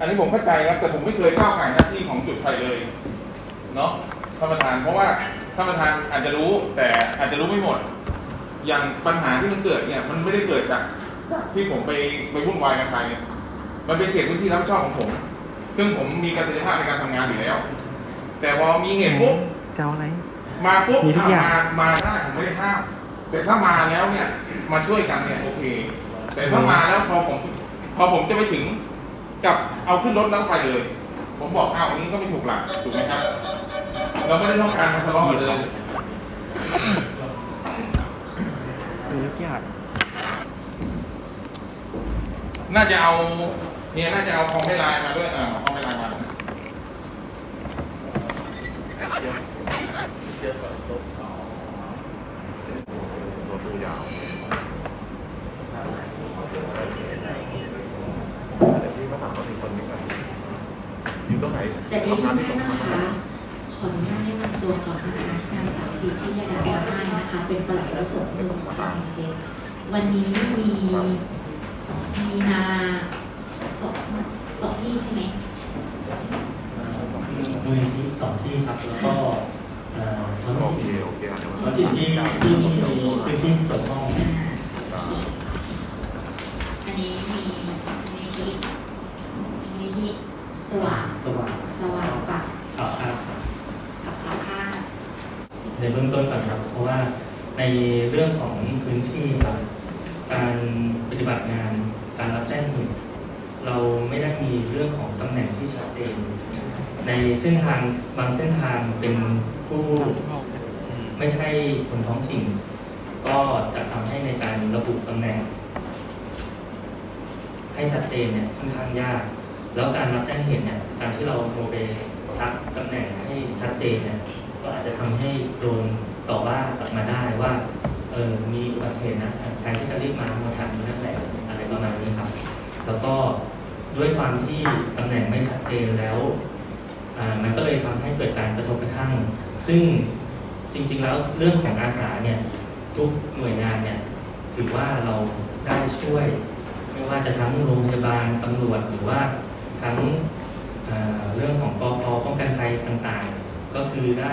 อันนี้ผมเข้าใจครับแต่ผมไม่เคยก้าวไก่หน้าที่ของจุดไฟเลยเนาะท่านประธานเพราะว่าท่านประธานอาจจะรู้แต่อาจจะรู้ไม่หมด อย่างปัญหาที่มันเกิดเนี่ยมันไม่ได้เกิดจากจากที่ผมไปไปวุ่นวายกับใครเนี่ยมันเป็นเขตพื้นที่รับผิดชอบของผม ซึ่งผมมีประสิทธิภาพในการทำงานอยู่แล้ว แต่พอมีเหตุปุ๊บเจ้าอะไรมาปุ๊บมีทุกอย่างมามาได้ผมไม่ได้ห้ามแต่ถ้ามาแล้วเนี่ยมาช่วยกันเนี่ยโอเค แต่ถ้ามาแล้วพอผมพอผมจะไปถึง กับเอาขึ้นรถแล้วไปเลย ผมบอกอ้าวอันนี้ก็ไม่ถูกหลักถูกไหมครับ เราไม่ได้ต้องการมาทะเลาะกันเลยมีทุกอย่างน่าจะเอาเนี่ยน่าจะเอาคอมไม่ไลน์มาด้วยเออคอมไม่ไลน์มารถตัวยาวที่เขาถามว่ามีคนนี้กันอยู่ ตรงไหนสวัสดีทุกทำงาท่านนที่ตรงนะนั้นคะขออนุญาตแนะนำตัวก่อนนะคะนางสาวปีชิยดาบางไม้นะคะ เป็นปลัดกระทรวงเมืองของการเกษตรวันนี้มีมีนาสองสองที่ใช่ไหมมูลนิธิสองที่ครับแล้วก็เอ่อท้องโอเคถิ่นโอเคอะเดี๋ยวท้องถิ่นที่ที่พื้นที่เกี่ยวข้องโอเคอันนี้มีมูลนิธิมูลนิธิ สว่างสว่างสว่างกับข่าวภาพครับกับข่าวผ้าในเบื้องต้นก่อนครับ เพราะว่าในเรื่องของพื้นที่ครับการปฏิบัติงานการรับแจ้งเหตุเราไม่ได้มีเรื่องของตำแหน่งที่ชัดเจน ในเส้นทางบางเส้นทางเป็นผู้ทำทุกห้องนะไม่ใช่คนท้องถิ่น ก็จะทำให้ในการระบุตำแหน่ง ให้ชัดเจนเนี่ยค่อนข้างยาก แล้วการรับแจ้งเหตุเนี่ยการที่เราโทรไปซักตำแหน่งให้ชัดเจนเนี่ยก็อาจจะทำให้โดนต่อว่ากลับมาได้ว่าเออมีอุบัติเหตุนะแทนที่จะรีบมามาทันนั่นแหละอะไรประมาณนี้ครับ แล้วก็ด้วยความที่ตำแหน่งไม่ชัดเจนแล้วมันก็เลยทำให้เกิดการกระทบกระทั่ง ซึ่งจริงๆแล้วเรื่องของอาสาเนี่ยทุกหน่วยงานเนี่ยถือว่าเราได้ช่วย ไม่ว่าจะทั้งโรงพยาบาลตำรวจหรือว่า ทั้งเรื่องของปพป้องกันภัยต่างๆ ก็คือได้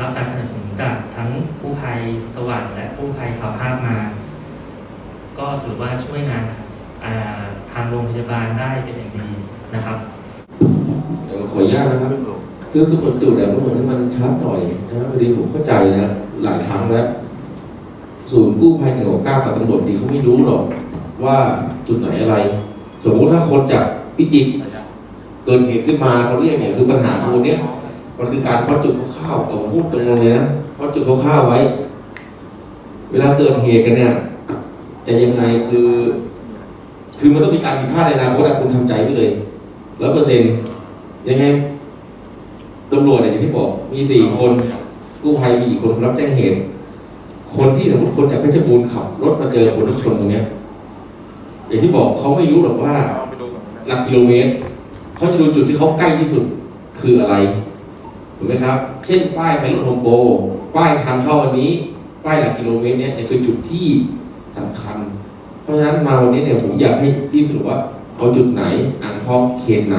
รับการสนับสนุนจากทั้งผู้ภัยสว่างและผู้ภัยข่าวภาพมา ก็ถือว่าช่วยงานทางโรงพยาบาลได้เป็นอย่างดีนะครับเดี๋ยวขออนุญาตนะครับคือคือบรรจุเนี่ยก็เหมือนให้มันชัดหน่อยนะพอดีผมเข้าใจนะหลายครั้งแล้วศูนย์กู้ภัยหนึ่งหกเก้ากับตำรวจดีเขาไม่รู้หรอกว่าจุดไหนอะไร สมมุติถ้าคนจาก พิจิตรเกิดเหตุขึ้นมาเขาเรียกเนี่ยคือปัญหาคือวันเนี้ยมันคือการเพาะจุดคร่าวๆเอาพูดตรงๆเลยนะเพาะจุดคร่าวไว้ เวลาเกิดเหตุกันเนี่ย จะยังไงคือ คือมันต้องมีการผิดพลาดในอนาคตคุณทำใจไว้เลยร้อยเปอร์เซ็นต์ยังไงตำรวจเนี่ยอย่างที่บอก มีสี่คนกู้ภัยมีกี่คนรับแจ้งเหตุ คนที่สมมติคนจากเพชรบูรณ์ขับรถมาเจอคนรถชนตรงเนี้ยอย่างที่บอกเขาไม่รู้หรอกว่า หลักกิโลเมตรเขาจะดูจุดที่เขาใกล้ที่สุดคืออะไรถูกไหมครับ เช่นป้ายไปรถโฮมโปรป้ายทางเข้าวันนี้ ป้ายหลักกิโลเมตรเนี่ยคือจุดที่สำคัญ เพราะฉะนั้นมาวันนี้เนี่ยผมอยากให้รีบสรุปว่าเอาจุดไหนอ่างทองเขตไหน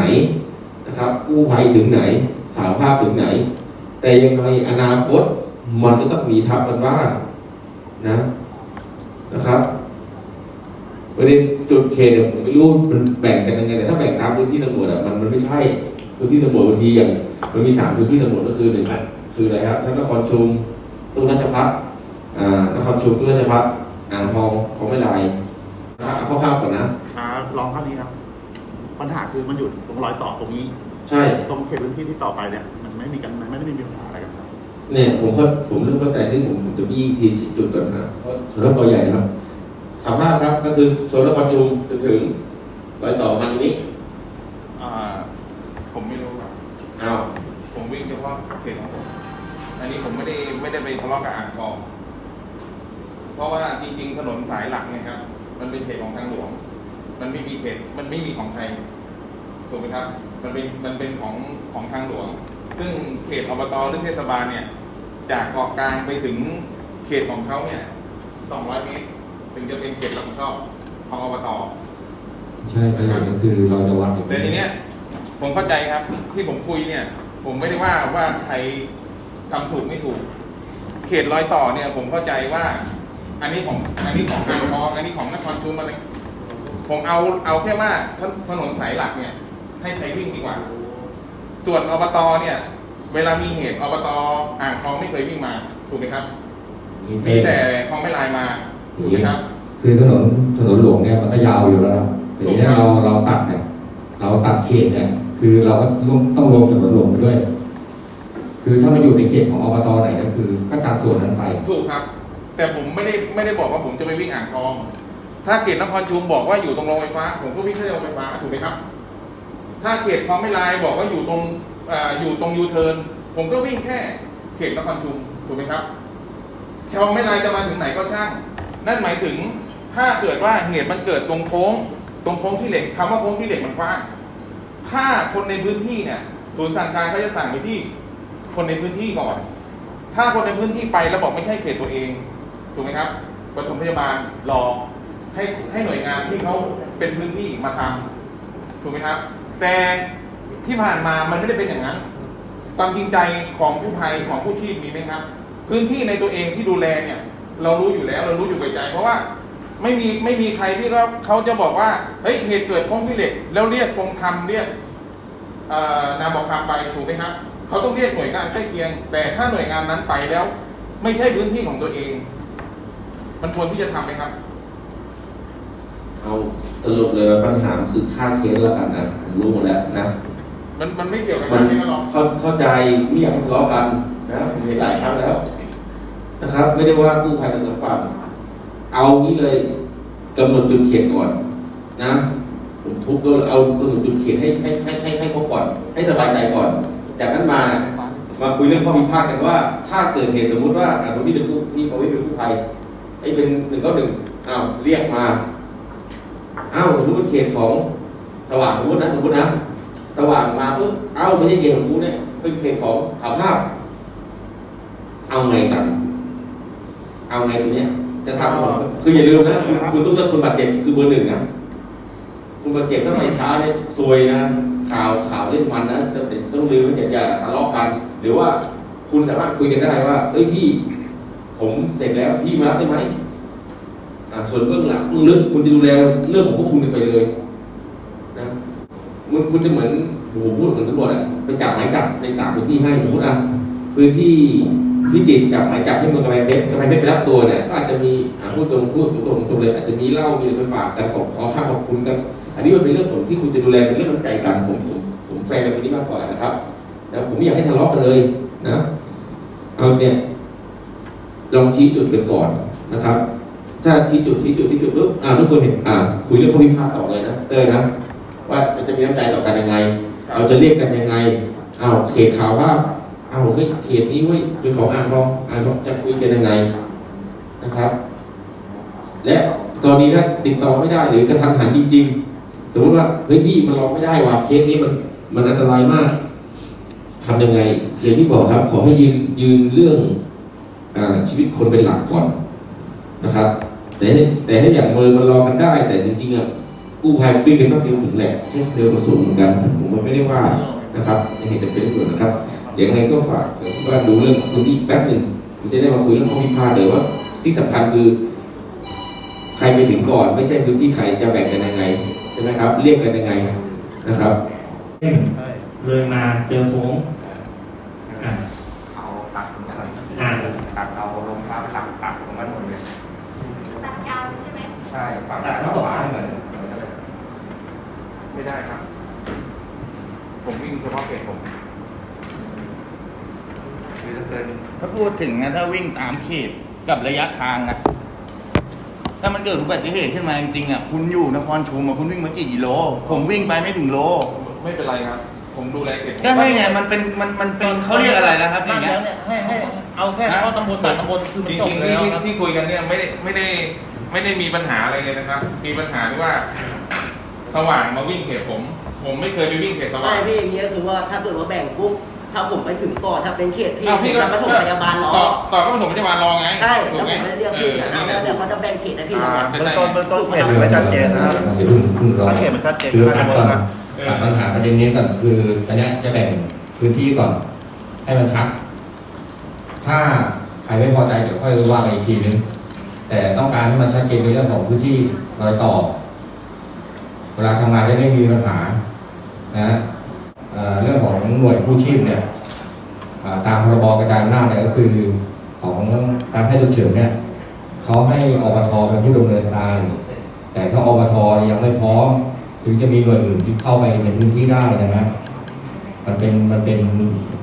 นะครับกู้ภัยถึงไหนสาวภาพถึงไหน แต่ยังไงอนาคตมันก็ต้องมีทับกันบ้างนะนะครับ ประเด็นจุดเขตเนี่ยผมไม่รู้มันแบ่งกันยังไงแต่ถ้าแบ่งตามพื้นที่ตำรวจอะมันมันไม่ใช่พื้นที่ตำรวจบางทีอย่างมันมีสามพื้นที่ตำรวจก็คือหนึ่งอะคืออะไรครับทั้งนครชุมตุ้งราชพัฒน์อ่านครชุมตุ้งราชพัฒน์อ่างทองของไม่ลายนะครับเอาคร่าวๆก่อนนะอ่าลองเท่านี้ครับปัญหาคือมันอยู่ตรงรอยต่อตรงนี้ ใช่ตรงเขตพื้นที่ที่ต่อไปเนี่ยมันไม่มีกันมันไม่ได้มีปัญหาอะไรกันครับเนี่ยผมเข้าผมเริ่มเข้าใจซึ่งผมผมจะบี้ทีจุดก่อนนะเพราะสำหรับตัวใหญ่นะครับ สามภาพครับก็คือโซนนครชุมจนถึงรอยต่อมาตรงนี้อ่า ผมไม่รู้ครับ อ้าวผมวิ่งเฉพาะเขตของผมอันนี้ผมไม่ได้ไม่ได้ไปทะเลาะกับอ่างทองเพราะว่าจริงๆถนนสายหลักเนี่ยครับ มันเป็นเขตของทางหลวง มันไม่มีเขตมันไม่มีของใครถูกไหมครับ มันเป็นมันเป็นของของทางหลวง ซึ่งเขตอบตหรือเทศบาลเนี่ย จากเกาะกลางไปถึงเขตของเขาเนี่ย 200 เมตร ถึงจะเป็นเขตรับผิดชอบของอบตใช่ประโยชน์ก็คือเราจะวัดแต่ทีเนี้ยผมเข้าใจครับ ที่ผมคุยเนี่ย ผมไม่ได้ว่าว่าใครทำถูกไม่ถูก เขตรอยต่อเนี่ย ผมเข้าใจว่า อันนี้ของอันนี้ของอ่างทองอันนี้ของนครชุมอะไรผมเอาเอาแค่ว่าถถนนสายหลักเนี่ย ให้ใครวิ่งดีกว่า ส่วนอบตเนี่ย เวลามีเหตุอบตอ่างทองไม่เคยวิ่งมาถูกไหมครับ มีแต่คลองไม่ลายมา ถูกไหมครับคือถนนถนนหลวงเนี่ยมันก็ยาวอยู่แล้วนะแต่ทีนี้เราเราตัดเนี่ยเราตัดเขตเนี่ย คือเราก็ต้องต้องลงถนนหลวงไปด้วย คือถ้ามันอยู่ในเขตของอบตไหนก็คือ ก็ตัดส่วนนั้นไป ถูกครับ แต่ผมไม่ได้ไม่ได้บอกว่าผมจะไปวิ่งอ่างทอง ถ้าเขตนครชุมบอกว่าอยู่ตรงโรงไฟฟ้า ผมก็วิ่งแค่โรงไฟฟ้าถูกไหมครับ ถ้าเขตคลองไม่ลายบอกว่าอยู่ตรงเอออยู่ตรงยูเทิร์นผมก็วิ่งแค่เขตนครชุมถูกไหมครับคลองไม่ลายจะมาถึงไหนก็ช่าง นั่นหมายถึงถ้าเกิดว่าเหตุมันเกิดตรงโค้ง ตรงโค้งที่เหล็กคำว่าโค้งที่เหล็กมันกว้างถ้าคนในพื้นที่เนี่ยศูนย์สั่งการเขาจะสั่งไปที่ คนในพื้นที่ก่อน ถ้าคนในพื้นที่ไปแล้วบอกไม่ใช่เขตตัวเองถูกไหมครับปฐมพยาบาลรอให้ให้หน่วยงานที่เขาเป็นพื้นที่มาทำถูกไหมครับ แต่ที่ผ่านมามันไม่ได้เป็นอย่างนั้น ความจริงใจของผู้ภัยของผู้ชีพมีไหมครับ พื้นที่ในตัวเองที่ดูแลเนี่ย เรารู้อยู่แล้วเรารู้อยู่กับใจเพราะว่าไม่มีไม่มีใครที่เราเขาจะบอกว่าเฮ้ยเหตุเกิดพ้องที่เหล็ก แล้วเรียกทรงธรรมเรียกเอ่อนามบอกคำไปถูกไหมครับเขาต้องเรียกหน่วยงานใกล้เคียง แต่ถ้าหน่วยงานนั้นไปแล้ว ไม่ใช่พื้นที่ของตัวเอง มันควรที่จะทำไหมครับ เอาสรุปเลยว่าปัญหาคือค่าเคสแล้วกันนะผมรู้หมดแล้วนะมันมันไม่เกี่ยวกับมักานรที่มาหรอกเข้าเข้าใจไม่อยากให้ทะเลาะกันนะผมเห็นหลายครั้งแล้ว นะครับ ไม่ได้ว่ากู้ภัยทั้งสองฝั่งเอางี้เลยกำหนดจุดเขตก่อนนะผมทุบก็เอากำหนดจุดเขตให้ให้ให้ให้ให้ครบก่อน ให้สบายใจก่อน จากนั้นมามาคุยเรื่องข้อพิพาทกันว่า ถ้าเกิดเหตุสมมุติว่าสมมติเป็นกู้พี่ประวิเป็นกู้ภัยไอ้เป็นหนึ่งก็หนึ่งอ้าวเรียกมาอ้าวสมมติเป็นเขตของสว่างสมมตินะสมมตินะสว่างมาปุ๊บเอ้าไม่ใช่เขตของกูเนี่ยเป็นเขตของข่าวภาพ เอาไงกัน เอาไงตัวเนี้ย จะทำคืออย่าลืมนะคุณคุณต้องเลือกคนบาดเจ็บคือเบอร์หนึ่งนะคุณบาดเจ็บถ้าไปช้าเนี่ยซวยนะข่าวข่าวเล่นมันนะต้องต้องลืมว่าอย่าอย่าทะเลาะกัน หรือว่าคุณสามารถคุยกันได้ว่าเอ้ยพี่ ผมเสร็จแล้วพี่มารับได้ไหมอ่าส่วนเบื้องหลังเบื้องลึกคุณจะดูแลเรื่องของพวกคุณไปเลยนะมันคุณจะเหมือนโอ้โหพูดเหมือนตำรวจอะไปจับหมายจับในต่างพื้นที่ให้สมมติอะพื้นที่ พิจิตรจับหมายจับให้เมืองกำแพงเพชรกำแพงเพชรไปรับตัวเนี่ยก็อาจจะมีอะพูดตรงพูดตรงตรงตรงเลยอาจจะมีเหล้ามีอะไรไปฝากกันขอขอค่าขอบคุณกันอันนี้มันเป็นเรื่องของที่คุณจะดูแลเป็นเรื่องน้ำใจกันผมผมผมแฟนในตรงนี้มากกว่านะครับนะผมไม่อยากให้ทะเลาะกันเลยนะเอาเนี่ยลองชี้จุดกันก่อนนะครับ ถ้าชี้จุดชี้จุดชี้จุดปุ๊บอ่าทุกคนเห็นอ่าคุยเรื่องข้อพิพาทต่อเลยนะเต้ยนะว่ามันจะมีน้ำใจต่อกันยังไง เราจะเรียกกันยังไงเอาวเขตข่าวว่า เอาเฮ้ยเขตนี้เว้ยเป็นของอ่างทองอ่างทองจะคุยกันยังไงนะครับ และกรณีถ้าติดต่อไม่ได้หรือกระทันหันจริง ๆ สมมติว่าเฮ้ยพี่มันรอไม่ได้ว่ะเคสนี้มันมันอันตรายมากทำยังไงอย่างที่บอกครับ ขอให้ยืนยืนเรื่องอชีวิตคนเป็นหลักก่อนนะครับ แต่แต่ถ้าอย่างมือมันรอกันได้ แต่จริงๆอะกู้ภัยวิ่งกันแป๊บเดียวถึงแหละใช้ความเร็วมันสูงเหมือนกัน ผมมันไม่ได้ว่านะครับในเหตุจำเป็นที่เกิดนะครับ ยวยังไงก็ฝากว่าดูเรื่องพื้นที่แป๊บหนึ่งผมจะได้มาคุยเรื่องข้อพิพาทเลยว่าที่สำคัญคือ ใครไปถึงก่อน ไม่ใช่พื้นที่ใครจะแบ่งกันยังไงใช่ไหมครับ เรียกกันยังไงนะครับเลยมาเจอโค้งอะเอาตัดตรงนั้นอ่าตัดเอาลงเท้าหลังตัดตรงนั้นหมดเลยตัดยาวใช่ไหมใช่ปรับตัดทั้งสองข้างเลยไม่ได้ครับ ผมวิ่งเฉพาะเขตผม คือ ถ้าเกินถ้าพูดถึงนะถ้าวิ่งตามเขตกับระยะทางนะถ้ามันเกิดอุบัติเหตุขึ้นมาจริงๆอะคุณอยู่นครชุมอะคุณวิ่งมากี่กิโล ผมวิ่งไปไม่ถึงโล ไม่เป็นไรครับ ผมดูแลเขตผมก็ให้ไงมันเป็นมันมันเป็นเขาเรียกอะไรแล้วครับอย่างเงี้ยให้ให้เอาแค่เข้าตำบลต่างตำบลคือมันจจบริงๆแล้วที่ครับ ที่คุยกันเนี่ยไม่ได้ไม่ได้ไม่ได้มีปัญหาอะไรเลยนะครับ มีปัญหาที่ว่า สว่างมาวิ่งเขตผม ผมไม่เคยไปวิ่งเขตสว่าไม่ง พี่อย่างเงี้ยคือว่าถ้าเกิดว่าแบ่งปุ๊บ ถ้าผมไปถึงก่อนถ้าเป็นเขตพี่อ้าวผมพี่ก็จะไปถมพยาบาลรอต่อต่อก็ปฐมพยาบาลรอไงใช่ถูแล้วกผไหมมไม่เรียกเอพี่อนะนี่แหละแล้วเดี๋ยวเขาจะแบ่งเขตให้พี่อ่านะเบื้องต้นเบื้องต้นเขตไม่ชัดเจนนะครับเดี๋ยวเพิ่งเพิ่งรอถ้าเขตมันชัดเจนคือตัดก่อนเออตัดปัญหาประเด็นนี้ก่อนคือตอนเนี้ยจะแบ่งพื้นที่ก่อน ให้มันชัด ถ้าใครไม่พอใจเดี๋ยวค่อยว่ากันอีกทีนึงแต่ต้องการให้มันชัดเจนในเรื่องของพื้นที่รอยต่อ เวลาทำงานจะได้ไมมีปัญหานะฮะ เรื่องของหน่วยกู้ชีพเนี่ยตามพรบกระจายอำนาจเนี่ยก็คือของการแพทย์ฉุกเฉินเนี่ยเขาให้อบทเป็นผู้ดำเนินการ แต่ถ้าอบทยังไม่พร้อม ถึงจะมีหน่วยอื่นที่เข้าไปในพื้นที่ได้นะฮะมันเป็นมันเป็น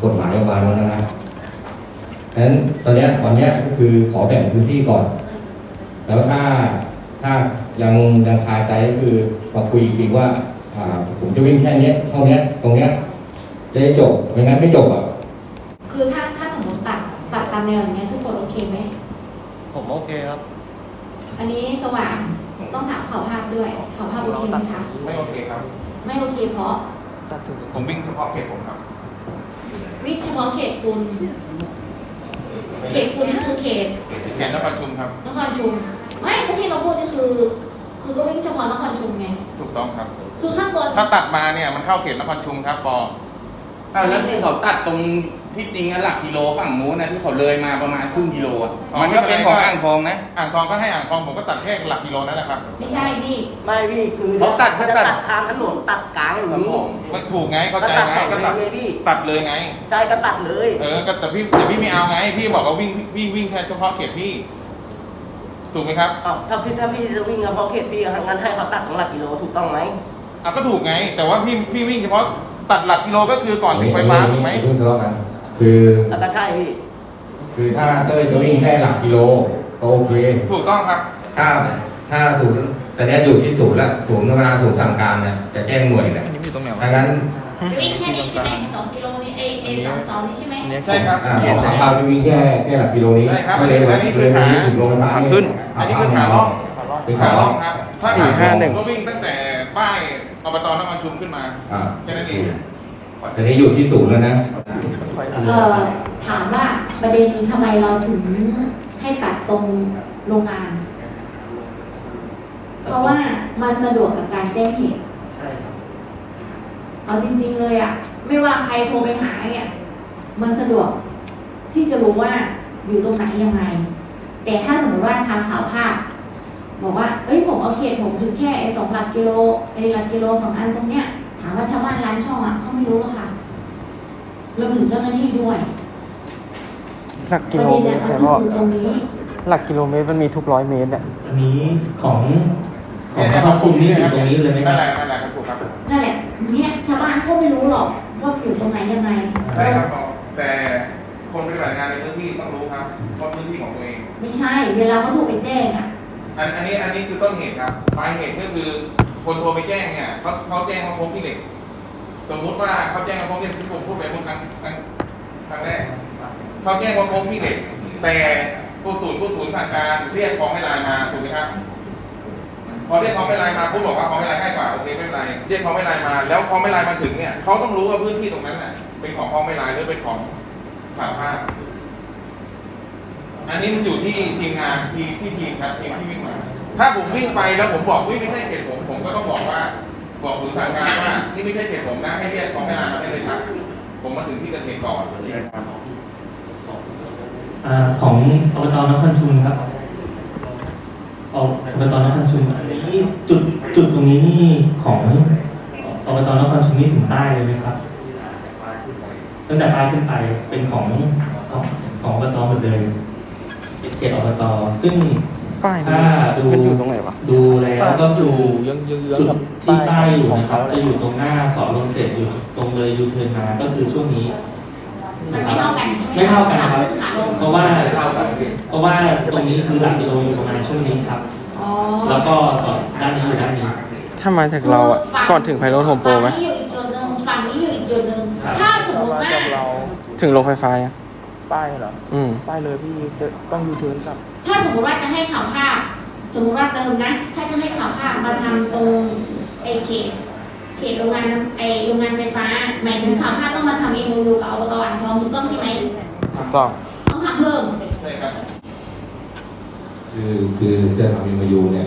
กฎหมายออกมาแล้วนะฮะฉะนั้นตอนนี้ยวันนี้ก็คือขอแบ่งพื้นที่ก่อน แล้วถ้าถ้ายังยังคาใจก็คือมาคุยอีกทีว่า ผมจะวิ่งแค่เนี้ยเท่าเนี้ยตรงเนี้ยจะได้จบไม่งั้นไม่จบอะคือถ้าถ้าสมมติตัดตัดตามแนวอย่างเงี้ยทุกคนโอเคไหมผมโอเคครับ อันนี้สว่างต้องถามข่าวภาพด้วยข่าวภาพโอเคไหมคะไม่โอเคครับ ไม่โอเคเพราะผมวิ่งเฉพาะเขตผมครับ วิเฉพาะเขตคุณเขตคุณนี่คือเขตเขตนครชุมครับนครชุมไม่ก็ที่เราพูดนี่คือ คือก็วิ่งเฉพาะนครชุมไง ถูกต้องครับ คือข้างบนถ้าตัดมาเนี่ยมันเข้าเขตนครชุมครับปออ้าวแล้วที่เขาตัดตรงที่จริงอะหลักกิโลฝั่งนู้นนะที่เขาเลยมาประมาณครึ่งกิโลอะอ๋อมันก็เป็นของอ่างทองนะ อ่างทองก็ให้อ่างทองผมก็ตัดแค่หลักกิโลนั่นแหละครับ ไม่ใช่นี่ไม่พี่คือเขาตัดจะเขาตัดตัดข้ามถนนตัดกลางอย่างนี้มันถูกไงเข้าใจไงก็ก็ตัตัดดเลยพี่ตัดเลยไงใจก็ตัดเลย เออก็แต่พี่แต่พี่ไม่เอาไง พี่บอกว่าวิ่งวิ่งวิ่งแค่เฉพาะเขตพี่ ถูกไหมครับอ้าวถ้าพี่ถ้าพี่จะวิ่งเฉพาะเขตพี่งั้นให้เขาตัดของหลักกิโลถูกต้องไหมอะก็ถูกไง แต่ว่าพี่พี่วิ่งเฉพาะตัดหลักกิโลก็คือก่อนถึงไฟฟ้าถูกไหมอย่าเพิ่งทะเลาะกันคือแล้วก็ใช่พี่ คือถ้าเต้ยจะวิ่งแค่หลักกิโลก็โอเคถูกต้องครับ ถ้าถ้าศูนย์แต่เนี้ยอยู่ที่ศูนย์ละศูนย์เวลาศูนย์สั่งการเนี่ยจะแจ้งหน่วยเนี่ยดังนั้น จะวิ่งแค่นี้ใช่ไหมสองกิโลนี่ เอเอสองสองนี่ใช่ไหมใช่ครับอ่าของเราจะวิ่งแค่แค่หลักกิโลนี้ใช่ครับก็เลยอันนี้คืเลอยขาไม่ถึงโรงไฟฟ้าขาขึ้น อันนี้คือขาล่องเป็นขาขาล่ล่อองงครับถ้าสี่ขาห้าล่องหนึ่ง ก็วิ่งตั้งแต่ป้ายอบตนครชุมขึ้นมาอ่าแค่นั้นเองแต่นี้อยู่ที่ศูนย์แล้วนะ เอ่อถามว่าประเด็นนี้ทำไมเราถึงให้ตัดตรงโรงงาน เพราะว่ามันสะดวกกับการแจ้งเหตุ ใช่ครับ เอาจริง ๆ เลยอะ ไม่ว่าใครโทรไปหาเนี่ย มันสะดวกที่จะรู้ว่าอยู่ตรงไหนยังไง แต่ถ้าสมมติว่าทางข่าวภาพบอกว่า เอ้ยผมเอาเขตผมถึงแค่ไอ้สองหลักกิโลไอ้หลักกิโลสองอันตรงเนี้ย ถามว่าชาวบ้านร้านช่องอะเขาไม่รู้หรอกค่ะรวมถึงเจ้าหน้าที่ด้วย หลักปกิระโลเด็นเมเนี่ยตรมันใช่ก็ป่ะคือตรงนี้หลักกิโลเมตรมันมีทุกร้อยเมตรอะอันนี้ของของนครชุมนี่อยู่ตรงนี้เลยไหมคนั่รันบแหละนั่นแหละครับถูกครับนั่นแหละเนี่ยชาวบ้านเขาไม่รู้หรอก ว่ามันอยู่ตรงไหนยังไงใช่ครับแต่คนปฏิบัติงานในพื้นที่ต้องรู้ครับเพราะพื้นที่ของตัวเอง ไม่ใช่ เวลาเขาโทรไปแจ้งอะอันอันนี้อันนี้คือต้นเหตุครับปลายเหตุก็คือคนโทรไปแจ้งเนี่ยเขาเขาแจ้งว่าพบที่เหล็ก สมมุติว่าเขาแจ้งว่าพบที่ที่ผมพูดไปเมื่อครั้งครั้งครั้งแรกเขาแจ้งว่าพบที่เหล็ก แต่ผู้ศูนย์ผู้ศูนย์สั่งการเรียกของไม่ลายมาถูกไหมครับ พอเรียกของไม่ลายมาผู้บอกว่าของไม่ลายใกล้กว่าโอเคไม่เป็นไรเรียกของไม่ลายมา แล้วของไม่ลายมาถึงเนี่ยเขาต้องรู้ว่าพื้นที่ตรงนั้นน่ะเป็นของของไม่ลายหรือเป็นของข่าวภาพอันนี้มันอยู่ที่ทีมงานทีมที่ทีมครับทีมที่วิ่งมา ถ้าผมวิ่งไปแล้วผมบอกวิ่งไม่ใช่เขตผมผมก็ต้องบอกว่า บอกศูนย์สั่งการว่านี่ไม่ใช่เขตผมนะให้เรียกของเวลามาได้เลยครับ ผมมาถึงที่เกิดเหตุก่อนของอบตนครชุมครับ อบตนครชุมอันนี้จุดจุดตรงนี้นี่ของอบตนครชุมนี่ถึงใต้เลยไหมครับ ตั้งแต่ป้ายขึ้นไปเป็นของของออบตหมดเลยเป็นเขตอบตซึ่งป้ายถ้าดูมันอยู่ตรงไหนวะดูแล้วก็คือยังยังจุดที่ป้ายอยู่นะครับจะอยู่ตรงหน้าสอนลงเสร็จอยู่ตรงเลยยูเทิร์นมาก็คือช่วงนี้ มันไม่เท่ากันใช่ไหมไม่เท่ากันครับ ขาลงเพราะว่าเพราะว่าตรงนี้คือหลักกิโลอยู่ประมาณช่วงนี้ครับ อ๋อแล้วก็สอนด้านนี้อยู่ด้านนี้ ถ้ามาจากเราอะฝั่งก่อนถึงไพโรดโฮมโปรไหม ฝั่งนี้อยู่อีกจุดหนึ่งฝั่งนี้อยู่อีกจุดหนึ่งครับ ถ้าสมมติว่าถึงโรงไฟฟ้ายังป้ายเหรอ อืม ป้ายเลยพี่จะต้องยูเทิร์นกลับ ถ้าสมมติว่าจะให้ข่าวภาพ สมมติว่าเติมนะ ถ้าจะให้ข่าวภาพมาทำตรงไอเขต เขตโรงงานน้ำไอโรงงานไฟฟ้าหมายถึงข่าวภาพต้องมาทำเอ็มยูกับอบตอ่างทองถูกต้องใช่ไหมถูกต้องต้องทำเพิ่มใช่ครับคือคือจะทำเอ็มยูเนี่ย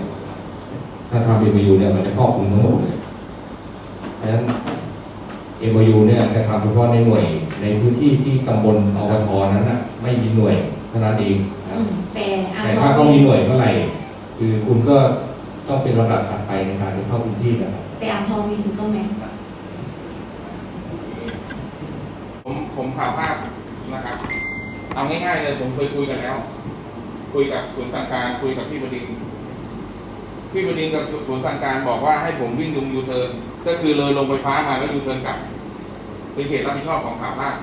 ถ้าทำเอ็มยูเนี่ยมันจะครอบคลุมทั้งหมดเลยเพราะฉะนั้นเอ็มยูเนี่ยจะทำเฉพาะในหน่วยในพื้นที่ที่ตำบลอบทนั้นนะไม่มีหน่วยเท่านั้นเองนะอืมแต่อ่างแต่ทอถ้างเขามีหน่วยเมื่อไหร่คือคุณก็ ต้องเป็นลำดับถัดไปในการที่เข้าพื้นที่นะครับแต่อ่างทองมีถูกต้องไหมผมผมข่าวภาพนะครับ เอาง่ายๆเลยผมเคยคุยกันแล้ว คุยกับศูนย์สั่งการคุยกับพี่บดินทร์พี่บดินทร์กับศูนย์สั่งการบอกว่าให้ผมวิ่งลงยูเทิร์นก็คือเลยลงไฟฟ้ามาแล้วยูเทิร์นกลับเป็นเขตรับผิดชอบของข่าวภาพ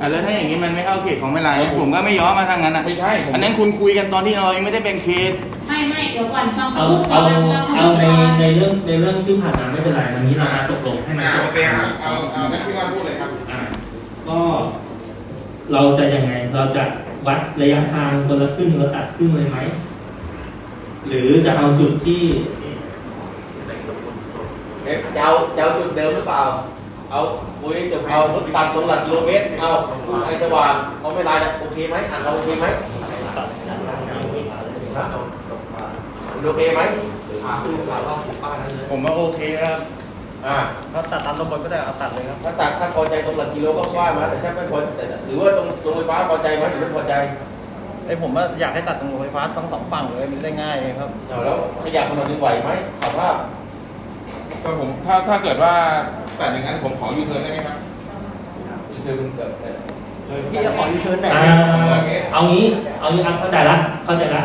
อะแล้วถ้าอย่างนี้มันไม่เข้าเขตของไม่ไรผมก็ไม่ย้อมมาทางนั้นอะไม่ใช่ผม อันนั้นคุณคุยกันตอนที่เรายังไม่ได้เป็นเขต ไม่ไม่เดี๋ยวก่อนซองเขาเอาพูดก่เอาอนซองเขาเอาพูดในก่อนในเรื่องในเรื่องที่ผ่านมาไม่เป็นไรวันนี้เรามาตกลงให้มันอ่าจบโอเคครับเอาเอางั้นพี่ว่าพูดเลยครับ อ่าก็เราจะยังไงเราจะวัดระยะทางคนละครึ่งเราตัดครึ่งเลยไหม หรือจะเอาจุดที่จะเอาจะเอาจุดเดิมหรือเปล่า เอาคุยจะเอารถตัดตรงหลักกิโลเมตร เอาไอ้สว่างเขาไม่ลายนะโอเคไหมอ่านเราโอเคไหมโอเคไหมผมว่าโอเคครับอ่าเขาตัดตามตำบลก็ได้เอาตัดเลยครับถ้าตัดถ้าพอใจตรงหลักกิโลก็ว่ามาแต่ถ้าไม่พอแต่หรือว่าตรงตรงไฟฟ้าพอใจไหมหรือไม่พอใจไอผมว่าอยากให้ตัดตรงไฟฟ้าทั้งสองฝั่งเลยมันได้ง่ายครับแล้วขยับมันหนึ่งไหวไหมถามว่าก็ผมถ้าถ้าเกิดว่า แต่อย่างนั้นผมขอยูเทิร์นได้ไหมครับเชิญเกิดพี่จะขอยูเทิร์นไหนอ่าเอางี้ เอางี้ครับเข้าใจละ เข้าใจละ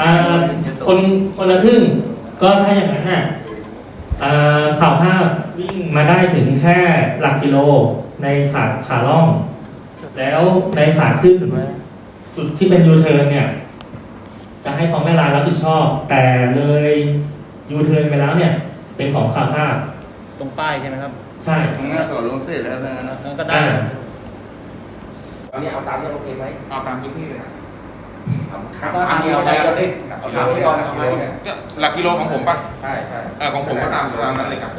อ่าคนคนละครึ่ง ก็ถ้าอย่างนั้นน่ะอ่าข่าวภาพวิ่งมาได้ถึงแค่หลักกิโลในขาขาล่อง แล้วในขาขึ้นจุดที่เป็นยูเทิร์นเนี่ย จะให้ของแม่ลายรับผิดชอบ แต่เลยยูเทิร์นไปแล้วเนี่ย เป็นของข่าวภาพ ตรงป้ายใช่ไหมครับใช่ทางหน้าต่อลงเสร็จแล้วนะเออก็ได้ อ่า อันนี้เอาตามนี้โอเคไหมเอาตามพื้นที่เลยครับครับอันนี้เอาได้เราได้เอาตามที่เราทำไมก็หลักกิโลของผมปะใช่ใช่เออของผมก็ตามตามนั้นเลยครับ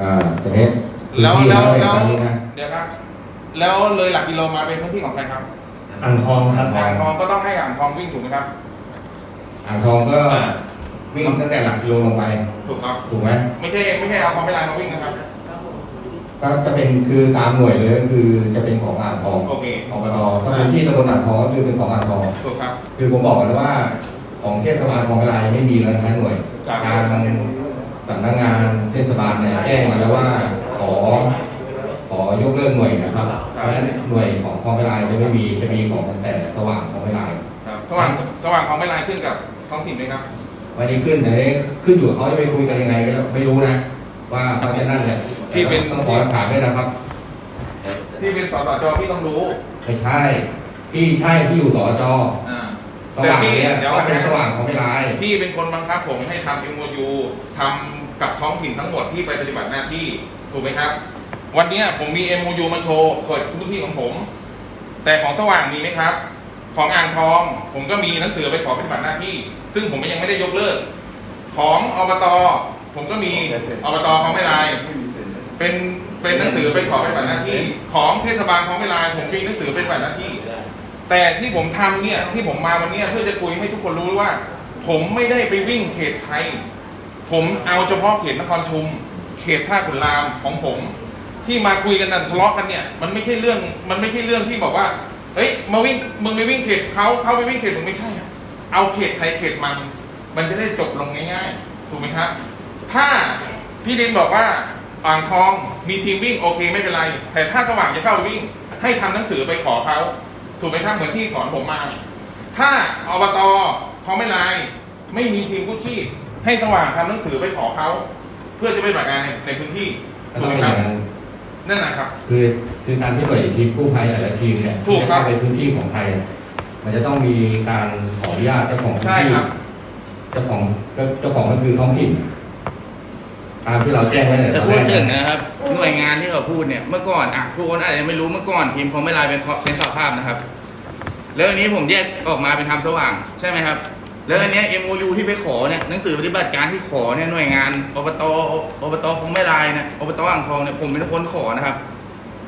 อ่าตอนนี้พื้นแล้วที่แล้วเราเป็นแล้วตามนี้นะเดี๋ยวครับ แล้วเลยหลักกิโลมาเป็นพื้นที่ของใครครับอ่างทองครับ อ่างทองก็ต้องให้อ่างทองวิ่งถูกไหมครับ อ่างทองก็อ่า วิ่งตั้งแต่หลักกิโลลงไป ถูกครับ ถูกไหมไม่ใช่ไม่ใช่เอาความไม่ลายมาวิ่งนะครับ ก็จะเป็นคือตามหน่วยเลยก็คือจะเป็นของอ่างทองโอเคอบตถ้าพื้นที่ตำบลอ่างทองก็คือเป็นของอ่างทองถูกครับ คือผมบอกเลยว่าของเทศบาลของเวลายังไม่มีแล้วนะหน่วยครับทางสำนักงานเทศบาลเนี่ยแจ้งมาแล้วว่าขอขอยกเลิกหน่วยนะครับ เพราะฉะนั้นหน่วยของคลองเวลาจะไม่มีจะมีของแต่สว่างของเวลาครับสว่างสว่างของไม่ลายขึ้นกับท้องถิ่นไหมครับ วันนี้ขึ้นแต่นี้ขึ้นอยู่กับเขาจะไปคุยกันยังไงก็ไม่รู้นะ ว่าเขาจะนั่นเนี่ยที่เป็นต้องขอหลักฐานด้วยนะครับ ที่เป็นสสจพี่ต้องรู้ไม่ใช่ พี่ใช่ที่อยู่สอจอ่าสว่างเนี่ยแต่พี่เดี๋ยวก็เป็นนะสว่างของเวลาพี่เป็นคนบังคับผมให้ทำ MOU ทำกับท้องถิ่นทั้งหมดที่ไปปฏิบัติหน้าที่ถูกไหมครับ วันเนี้ยผมมี MOU มาโชว์เปิดพื้นที่ของผม แต่ของสว่างมีไหมครับ ของอ่างทอง ผมก็มีหนังสือไปขอปฏิบัติหน้าที่ ซึ่งผมยังไม่ได้ยกเลิก ของอบต ผมก็มีอบตเขาไม่ลาย เป็นเป็นหนังสือไปขอปฏิบัติหน้าที่ ของเทศบาลของไม่ลาย ผมมีหนังสือไปปฏิบัติหน้าที่ แต่ที่ผมทำเนี่ยที่ผมมาวันเนี้ยเพื่อจะคุยให้ทุกคนรู้ว่า ผมไม่ได้ไปวิ่งเขตไทย ผมเอาเฉพาะเขตนครชุม เขตท่าขุนรามของผม ที่มาคุยกันนั่นทะเลาะกันเนี่ย มันไม่ใช่เรื่องมันไม่ใช่เรื่องที่บอกว่า เฮ้ยมาวิ่งมึงไปวิ่งเขตเขาเขาไปวิ่งเขตมึงไม่ใช่อะเอาเขตไทยเขตมัน มันจะได้จบลงง่ายๆถูกไหมครับถ้าพี่ดินบอกว่าอ่างทองมีทีมวิ่งโอเคไม่เป็นไร แต่ถ้าสว่างจะเข้าวิ่ง ให้ทำหนังสือไปขอเขาถูกไหมครับเหมือนที่สอนผมมา ถ้าอบตเขาไม่ไลไม่มีทีมกู้ชีพให้สว่างทำหนังสือไปขอเขาเพื่อจะไปปฏิบัติงานในในพื้นที่ถูกไหมครับ นั้นนั่นนะครับ คือคือการที่หน่วยทีมกู้ภัยแต่ละทีมเนี่ยถูกครับที่จะเข้าไปพื้นที่ของไทย มันจะต้องมีการขออนุญาตเจ้าของพื้นใช่ที่ครับ เจ้าของเจ้าของก็คือท้องถิ่นตามที่เราแจ้งไว้ในแต่ตอนพูแรดกถึงนะ นะครับหน่วยงานที่เขาพูดเนี่ยเมื่อก่อนอะทุกคนอาจจะไม่รู้เมื่อก่อนทีมของไม่ลายเป็นเป็นสาภาพนะครับ แล้วอันนี้ผมแยกออกมาเป็นทำสว่างใช่ไหมครับ แล้วอันเนี้ย MOU ที่ไปขอเนี่ยหนังสือปฏิบัติการที่ขอเนี่ยหน่วยงานอบตอบตคงไม่ลายนะอบตอ่างทองเนี่ยผมเป็นคนขอนะครับ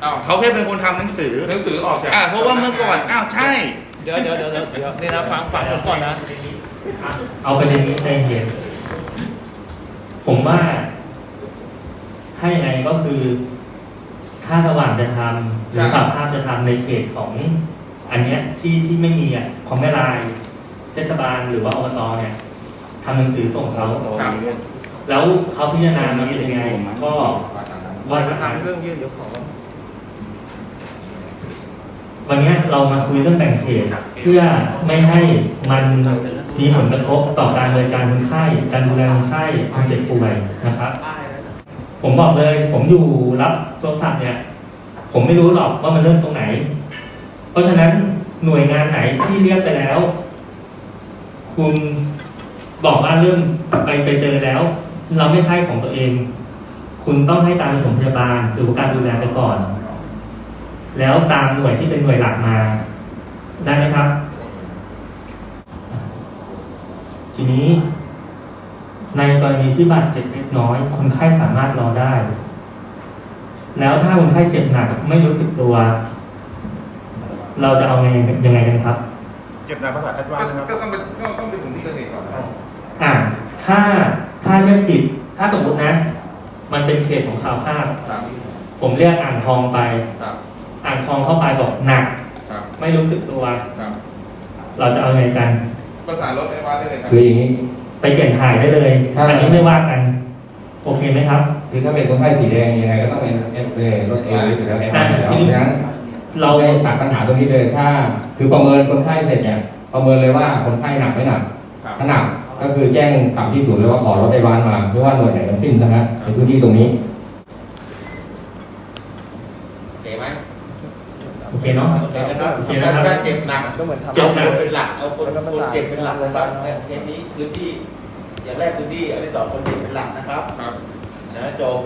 อ้าวเขาแค่เป็นคนทำหนังสือหนังสือออกจากอ่าเพราะว่าเมื่อก่อนอ้าวใช่ เดี๋ยวเดี๋ยวเดี๋ยวเดี๋ยวเดี๋ยวนี่นะฟังฟังผมก่อนนะ เอาประเด็นนี้ใจเย็น ผมว่า ถ้ายังไงก็คือ ถ้าสว่างจะทำหรือขับภาพจะทำในเขตของ อันเนี้ยที่ที่ไม่มีอะของแม่ลาย เทศบาลหรือว่าอบตเนี่ยทำหนังสือส่งเขา ครับ แล้วเขาพิจารณามันเป็นยังไง ก็วันทนั้นหารเรื่องยื่นเดี๋ยวขอวันเนี้ยเรามาคุยเรื่องแบ่งเขตเพื่อไม่ให้มันมีผลกระทบต่อการบริการคนไข้ การดูแลคนไข้คนเจ็บป่วยนะครับ ผมบอกเลย ผมอยู่รับโทรศัพท์เนี่ย ผมไม่รู้หรอกว่ามันเริ่มตรงไหน เพราะฉะนั้นหน่วยงานไหนที่เรียกไปแล้ว คุณบอกว่าเริ่มไปไปเจอแล้ว เราไม่ใช่ของตัวเอง คุณต้องให้การปฐมพยาบาลหรือการดูแลไปก่อน แล้วตามหน่วยที่เป็นหน่วยหลักมา ได้ไหมครับ ทีนี้ ในกรณีที่บาดเจ็บเล็กน้อย คนไข้สามารถรอได้ แล้วถ้าคนไข้เจ็บหนักไม่รู้สึกตัว เราจะเอาไงยังไงกันครับ เจ็บหนักภาษาแอดวานซ์นะครับ ก็ต้องไปก็ต้องไปถึงที่เกิดเหตุก่อนนะอ่า ถ้าถ้าเรียกผิด ถ้าสมมตินะ มันเป็นเขตของข่าวภาพครับผมเรียกอ่างทองไป ครับอ่างทองเข้าไปบอกหนัก ครับไม่รู้สึกตัว ครับเราจะเอาไงกัน ประสานรถไอ้วานได้เลยครับ คืออย่างนี้ ไปเปลี่ยนถ่ายได้เลยถ้าอันนี้ไม่ว่ากัน โอเคไหมครับ คือถ้าเป็นคนไข้สีแดงยังไงก็ต้องเป็นเอฟเอรถเอลิฟอยู่แล้วแอร์อ่าอยู่แล้วทีเพนี้ราะฉะนั้น เรา ได้ตัดปัญหาตรงนี้เลยถ้า คือประเมินคนไข้เสร็จเนี่ยประเมินเลยว่าคนไข้หนักไม่หนักครับ ถ้าหนักก็คือแจ้งกลับที่ศูนย์เลยว่าขอรถไอวานมาไม่ว่าหน่วยไหนทั้งสิ้นนะฮะในพื้นที่ตรงนี้ โอเคไหมโอเคเนาะ โอเคนะครับโอเคนะครับ ถ้าเจ็บหนักก็เหมือนทำ เจ็บหนัก เอาคนเป็นหลัก เอาคนคนเจ็บเป็นหลักนะครับเคสนี้พื้นที่ อย่างแรกพื้นที่ อันที่สองคนเจ็บเป็นหลักนะครับ ครับ นะจบ